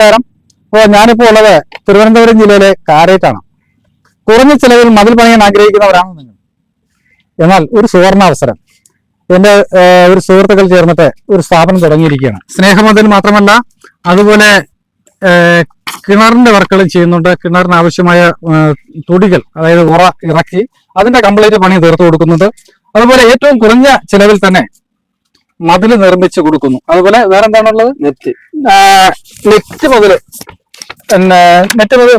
നമസ്കാരം. അപ്പോൾ ഞാനിപ്പോൾ ഉള്ളത് തിരുവനന്തപുരം ജില്ലയിലെ കാരേറ്റാണ്. കുറഞ്ഞ ചിലവിൽ മതിൽ പണിയാൻ ആഗ്രഹിക്കുന്നവരാണ് നിങ്ങൾ. എന്നാൽ ഒരു സുവർണാവസരം എന്റെ ഒരു സുഹൃത്തുക്കൾ ചേർന്നിട്ട് ഒരു സ്ഥാപനം തുടങ്ങിയിരിക്കുകയാണ്. സ്നേഹമതിൽ മാത്രമല്ല അതുപോലെ കിണറിന്റെ വർക്കുകളും ചെയ്യുന്നുണ്ട്. കിണറിന് ആവശ്യമായ തുടികൾ അതായത് ഉറ ഇറക്കി അതിന്റെ കംപ്ലീറ്റ് പണി തീർത്തു കൊടുക്കുന്നുണ്ട്. അതുപോലെ ഏറ്റവും കുറഞ്ഞ ചിലവിൽ തന്നെ മതിൽ നിർമ്മിച്ചു കൊടുക്കുന്നു. അതുപോലെ വേറെ എന്താണുള്ളത് നെറ്റ് നെറ്റ് മുതൽ പിന്നെ നെറ്റ് മുതൽ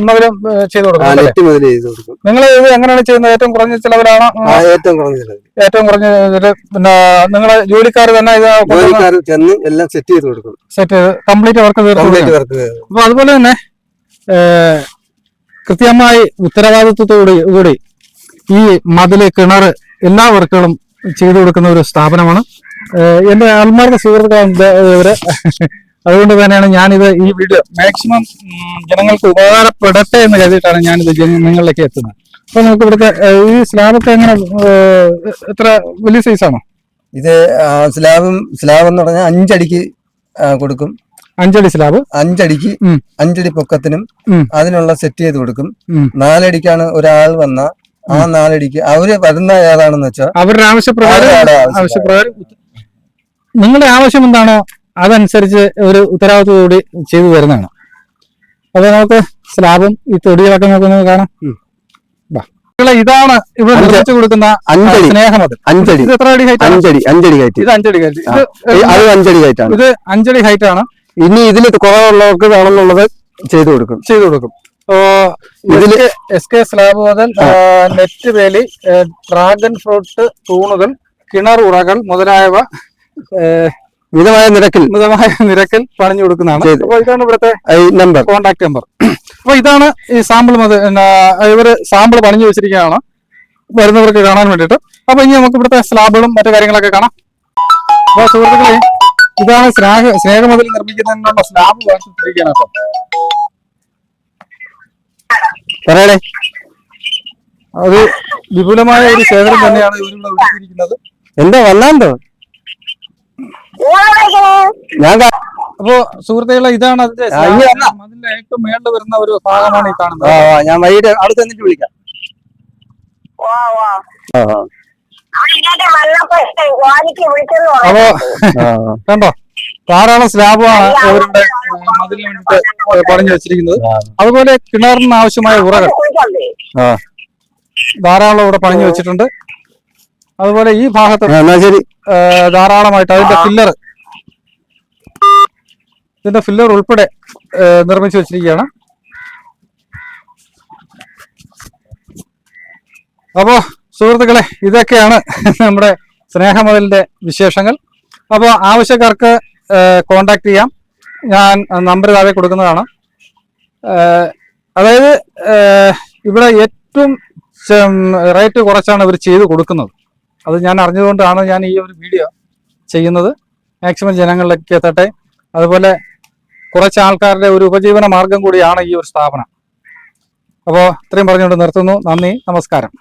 ചെയ്തു കൊടുക്കും നെറ്റ് മുതൽ ചെയ്ത് കൊടുക്കും. നിങ്ങൾ ഇത് എങ്ങനെയാണ് ചെയ്യുന്നത്? ഏറ്റവും കുറഞ്ഞ ചിലവിലാണോ? ഏറ്റവും കുറഞ്ഞ ചിലവ് ഏറ്റവും കുറഞ്ഞ പിന്നെ നിങ്ങളെ ജോലിക്കാർ തന്നെ ഇത് ജോലിക്കാർ ചെന്ന് എല്ലാം സെറ്റ് ചെയ്ത് കൊടുക്കും. സെറ്റ് ചെയ്ത് കംപ്ലീറ്റ് വർക്ക് കംപ്ലീറ്റ് വർക്ക് അപ്പൊ അതുപോലെ തന്നെ കൃത്യമായി ഉത്തരവാദിത്വത്തോടെ കൂടി ഈ മതിൽ കിണർ എല്ലാ വർക്കുകളും ചെയ്തു കൊടുക്കുന്ന ഒരു സ്ഥാപനമാണ് എന്റെ ആത്മാർത്ഥ സുഹൃത്തുക്കളാണ് ഇത് ഇവർ. അതുകൊണ്ട് തന്നെയാണ് ഞാനിത് ഈ വീഡിയോ മാക്സിമം ജനങ്ങൾക്ക് ഉപകാരപ്പെടട്ടെ എന്ന് കരുതിയിട്ടാണ് ഞാനിത് നിങ്ങളിലേക്ക് എത്തുന്നത്. അപ്പൊ നമുക്ക് ഇവിടുത്തെ ഈ സ്ലാബൊക്കെ എങ്ങനെ എത്ര വലിയ സൈസാണോ ഇത് സ്ലാബും സ്ലാബ് എന്ന് പറഞ്ഞാൽ അഞ്ചടിക്ക് കൊടുക്കും. അഞ്ചടി സ്ലാബ്? അഞ്ചടിക്ക്. അഞ്ചടി പൊക്കത്തിനും. അതിനുള്ള സെറ്റ് ചെയ്ത് കൊടുക്കും. നാലടിക്കാണ് ഒരാൾ വന്ന ആ നാലടിക്ക് അവർ വരുന്ന ഏതാണെന്ന് വെച്ചാൽ അവരുടെ ആവശ്യപ്രകാരം ആവശ്യപ്രകാരം. നിങ്ങളുടെ ആവശ്യം എന്താണോ അതനുസരിച്ച് ഒരു ഉത്തരവാദിത്വത്തോടെ ചെയ്തു തരുന്നതാണ്. അപ്പൊ നമുക്ക് സ്ലാബും ഈ തൊടികളൊക്കെ നോക്കുന്നത് കാണാം. ഇതാണ് ഇവിടെ. നിർമ്മിച്ചു കൊടുക്കുന്ന അഞ്ചടി. സ്നേഹമത് അഞ്ചടി. ഇത് എത്ര അടി ഹൈറ്റ് അഞ്ചടി. അഞ്ചടി ഹൈറ്റ് ഇത് അഞ്ചടി ഹൈറ്റ് ഇത് അഞ്ചടി ഹൈറ്റ് ആണ്. ഇത് അഞ്ചടി ഹൈറ്റ് ആണ്. ഇനി ഇതിൽ കുറവുള്ളവർക്ക് വേണമെന്നുള്ളത് ചെയ്തു കൊടുക്കും. ചെയ്തു കൊടുക്കും. ഇതിൽ എസ് കെ സ്ലാബ് മുതൽ നെറ്റ് വേലി ഡ്രാഗൺ ഫ്രൂട്ട് തൂണുകൾ കിണർ ഉറകൾ മുതലായവ മിതമായ നിരക്കിൽ മിതമായ നിരക്കിൽ പണിഞ്ഞു കൊടുക്കുന്നതാണ്. അപ്പോൾ ഇതാണ് ഇവിടുത്തെ നമ്പർ. കോണ്ടാക്ട് നമ്പർ അപ്പൊ ഇതാണ് ഈ സാമ്പിൾ ഇവർ സാമ്പിൾ പണിഞ്ഞു വെച്ചിരിക്കുകയാണ്. വരുന്നവർക്ക് കാണാൻ വേണ്ടിയിട്ട്. അപ്പൊ ഇനി നമുക്ക് ഇവിടുത്തെ സ്ലാബുകളും മറ്റു കാര്യങ്ങളൊക്കെ കാണാം. അപ്പൊ സുഹൃത്തുക്കളെ ഇതാണ് സ്നേഹ സ്നേഹമതിൽ നിർമ്മിക്കുന്നതിനുള്ള സ്ലാബ് വാങ്ങിച്ചിരിക്കുകയാണ് അപ്പൊ. പറയണേ അത് വിപുലമായ ഒരു ശേഖരം തന്നെയാണ് ഇവരിവിടെ ഒരുക്കിയിരിക്കുന്നത്. എന്താ വന്നാന്തോ ഞാൻ അപ്പോ സുഹൃത്തുക്കളെ ഇതാണ് അതിന്റെ. അതിന്റെ ഏറ്റവും മേളിൽ വരുന്ന ഒരു ഭാഗമാണ് ഈ കാണുന്നത്. ആ, ഞാൻ വൈകിട്ട് അടുത്ത് എന്നിട്ട് വിളിക്കാം. അപ്പോ കണ്ടോ? ധാരാളം സ്ലാബാണ് അവരുടെ മതിലിന് വേണ്ടിട്ട് പണിഞ്ഞു വെച്ചിരിക്കുന്നത്. അതുപോലെ കിണറിന് ആവശ്യമായ ഉറകൾ. ആ. ധാരാളം ഇവിടെ പണിഞ്ഞു വെച്ചിട്ടുണ്ട്. അതുപോലെ ഈ ഭാഗത്ത് ധാരാളമായിട്ട് അതിന്റെ ഫില്ലർ ഇതിന്റെ ഫില്ലർ ഉൾപ്പെടെ നിർമ്മിച്ചു വെച്ചിരിക്കുകയാണ്. അപ്പോ സുഹൃത്തുക്കളെ ഇതൊക്കെയാണ് നമ്മുടെ സ്നേഹമതിലിന്റെ വിശേഷങ്ങൾ. അപ്പോൾ ആവശ്യക്കാർക്ക് കോണ്ടാക്ട് ചെയ്യാം. ഞാൻ നമ്പർ താഴെ കൊടുക്കുന്നതാണ്. അതായത് ഇവിടെ ഏറ്റവും റേറ്റ് കുറച്ചാണ് ഇവർ ചെയ്ത് കൊടുക്കുന്നത്. അത് ഞാൻ അറിഞ്ഞതുകൊണ്ടാണ് ഞാൻ ഈ ഒരു വീഡിയോ ചെയ്യുന്നത്. മാക്സിമം ജനങ്ങളിലേക്ക് എത്തട്ടെ. അതുപോലെ കുറച്ച് ആൾക്കാരുടെ ഒരു ഉപജീവന മാർഗം കൂടിയാണ് ഈ ഒരു സ്ഥാപനം. അപ്പോൾ ഇത്രയും പറഞ്ഞുകൊണ്ട് നിർത്തുന്നു. നന്ദി. നമസ്കാരം.